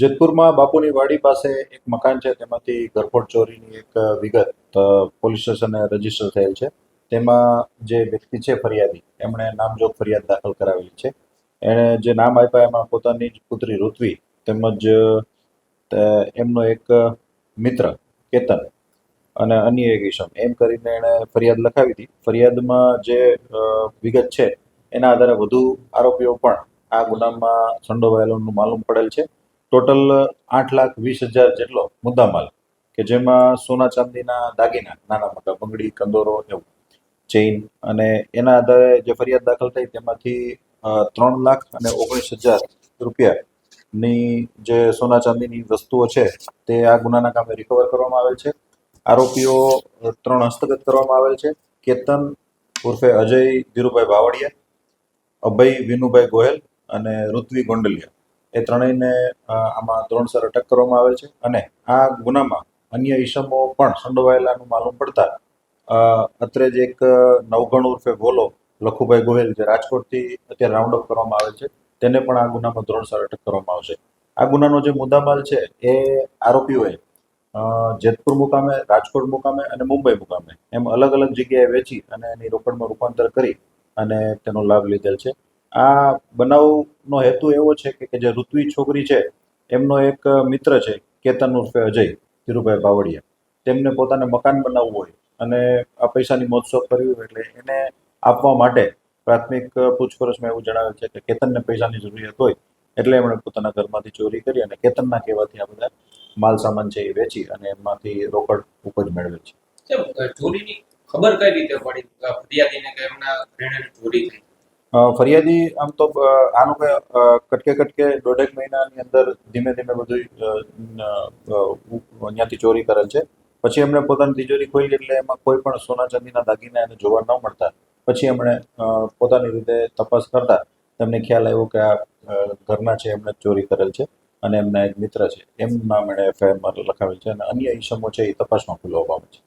જેતપુરમાં બાપુની વાડી પાસે એક મકાન છે, તેમાંથી ઘરફોડ ચોરીની એક વિગત પોલીસ સ્ટેશને રજિસ્ટર થયેલ છે. તેમાં જે વ્યક્તિ છે ફરિયાદી, એમણે નામજોગ ફરિયાદ દાખલ કરાવેલી છે. એણે જે નામ આપ્યા એમાં પોતાની જ પુત્રી ઋત્વી તેમજ એમનો એક મિત્ર, કેતન, અને અન્ય એક ઈસમ એમ કરીને એણે ફરિયાદ લખાવી હતી. ફરિયાદમાં જે વિગત છે, એના આધારે વધુ આરોપીઓ પણ આ ગુનામાં સંડોવાયેલાનું માલુમ પડેલ છે. ટોટલ આઠ લાખ વીસ હજાર જેટલો મુદ્દામાલ કે જેમાં સોના ચાંદીના દાગીના, નાના મોટા બંગડી, કંદોરો એવું ચેઇન અને એના આધારે જે ફરિયાદ દાખલ થઈ તેમાંથી ત્રણ લાખ અને ઓગણીસ હજાર રૂપિયાની જે સોના ચાંદીની વસ્તુઓ છે તે આ ગુનાના કામે રિકવર કરવામાં આવેલ છે. આરોપીઓ ત્રણ હસ્તગત કરવામાં આવેલ છે. કેતન ઉર્ફે અજય ધીરુભાઈ ભાવડિયા, અભય વિનુભાઈ ગોયલ અને ઋત્વી ગોંડલિયા. એ ત્રણેયને આમાં ધોરણસર અટક કરવામાં આવેલ છે અને આ ગુનામાં અન્ય ઈસમો પણ સંડોવાયેલાનું માલુમ પડતા અત્રે જ એક નવગણ ઉર્ફે ભોલો લખુભાઈ ગોહિલ જે રાજકોટથી અત્યારે રાઉન્ડ અપ કરવામાં આવેલ છે, તેને પણ આ ગુનામાં ધોરણસર અટક કરવામાં આવશે. આ ગુનાનો જે મુદ્દામાલ છે એ આરોપીઓએ જેતપુર મુકામે, રાજકોટ મુકામે અને મુંબઈ મુકામે એમ અલગ અલગ જગ્યાએ વેચી અને એની રોકડમાં રૂપાંતર કરી અને તેનો લાભ લીધેલ છે. આ બનાવનો હેતુ એવો છે કે જે ઋત્વી છોકરી છે, એમનો એક મિત્ર છે, કેતન ઉર્ફે અજય, ધીરુભાઈ બાવળિયા. તેમને પોતાને મકાન બનાવવું હોય અને આ પૈસાની મોજશોખ કરવી હોય એટલે એને આપવા માટે પ્રાથમિક પૂછપરછમાં એવું જણાવેલ છે કે, કેતનને પૈસાની જરૂરિયાત હોય એટલે એમણે પોતાના ઘરમાંથી ચોરી કરી અને કેતનના કહેવાથી આ બધા માલ સામાન છે એ વેચી અને એમાંથી રોકડ ઉપજ મેળવે છે. ચોરીની ખબર કઈ રીતે પડી? ફરિયાદીને કે એમના ચોરી થઈ. ફરિયાદી આમ તો આનું કે અ, કટકે કટકે દોઢેક મહિનાની અંદર ધીમે ધીમે બધું અહીંયાથી ચોરી કરેલ છે. પછી એમણે પોતાની તિજોરી ખોલી એટલે એમાં કોઈ પણ સોના ચાંદીના દાગીના એને જોવા ન મળતા. પછી એમણે પોતાની રીતે તપાસ કરતા તેમને ખ્યાલ આવ્યો કે આ ઘરના છે એમણે ચોરી કરેલ છે અને એમના એક મિત્ર છે. એમ નામ એણે એફઆઈઆરમાં લખાવેલ છે અને અન્ય ઈસમો છે એ તપાસમાં ખુલ્લો પામે છે.